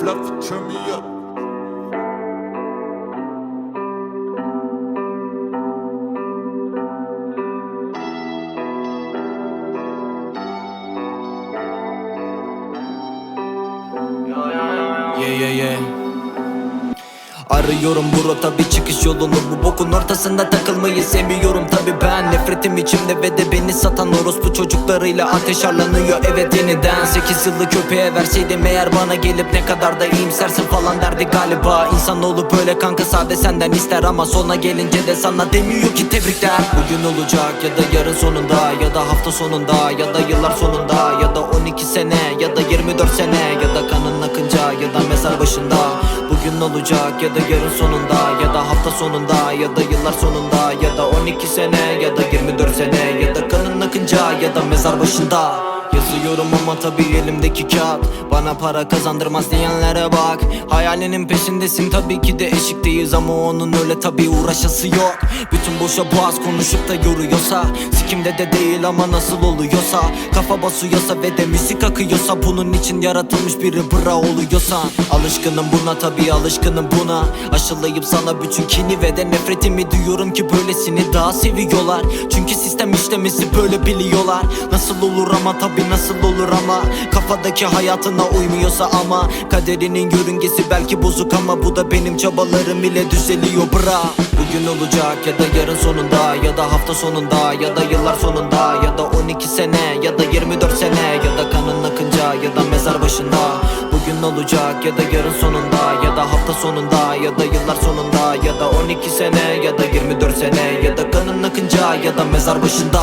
fluff, turn me up. Yeah yeah yeah Arıyorum bu rota bir çıkış yolunu. Bu bokun ortasında takılmayı sevmiyorum tabi ben Nefretim içimde ve de beni satan orospu çocuklarıyla ateş arlanıyor evet yeniden 8 yıllık köpeğe verseydim eğer bana gelip ne kadar da iyimsersin falan derdi galiba. İnsanoğlu böyle kanka sade senden ister ama sona gelince de sana demiyor ki tebrikler. Bugün olacak ya da yarın sonunda ya da hafta sonunda ya da yıllar sonunda ya da 12 sene ya da 24 sene ya da kanın akınca ya da mezar başında. Bugün olacak ya da yarın sonunda ya da hafta sonunda ya da yıllar sonunda ya da 12 sene ya da 24 sene ya da kanın akınca ya da mezar başında Yazıyorum ama tabi elimdeki kağıt. Bana para kazandırmaz diyenlere bak. Hayalinin peşindesin tabii ki de eşikteyiz Ama onun öyle tabi uğraşası yok. Bütün boşa boğaz konuşup da yoruyorsa Sikimde de değil ama nasıl oluyorsa. Kafa basıyorsa ve de müzik akıyorsa Bunun için yaratılmış biri bra oluyorsa Alışkınım buna tabi alışkınım buna. Aşılayıp sana bütün kini ve de nefretimi duyuyorum ki böylesini daha seviyorlar. Çünkü sistem işlemesi böyle biliyorlar. Nasıl olur ama tabi nasıl olur ama Kafadaki hayatına uymuyorsa ama Kaderinin yörüngesi belki bozuk ama Bu da benim çabalarım ile düzeliyor bra Bugün olacak ya da yarın sonunda Ya da hafta sonunda ya da yıllar sonunda Ya da 12 sene ya da 24 sene Ya da kanın akınca ya da mezar başında Bugün olacak ya da yarın sonunda Ya da hafta sonunda ya da yıllar sonunda Ya da 12 sene ya da 24 sene Ya da kanın akınca ya da mezar başında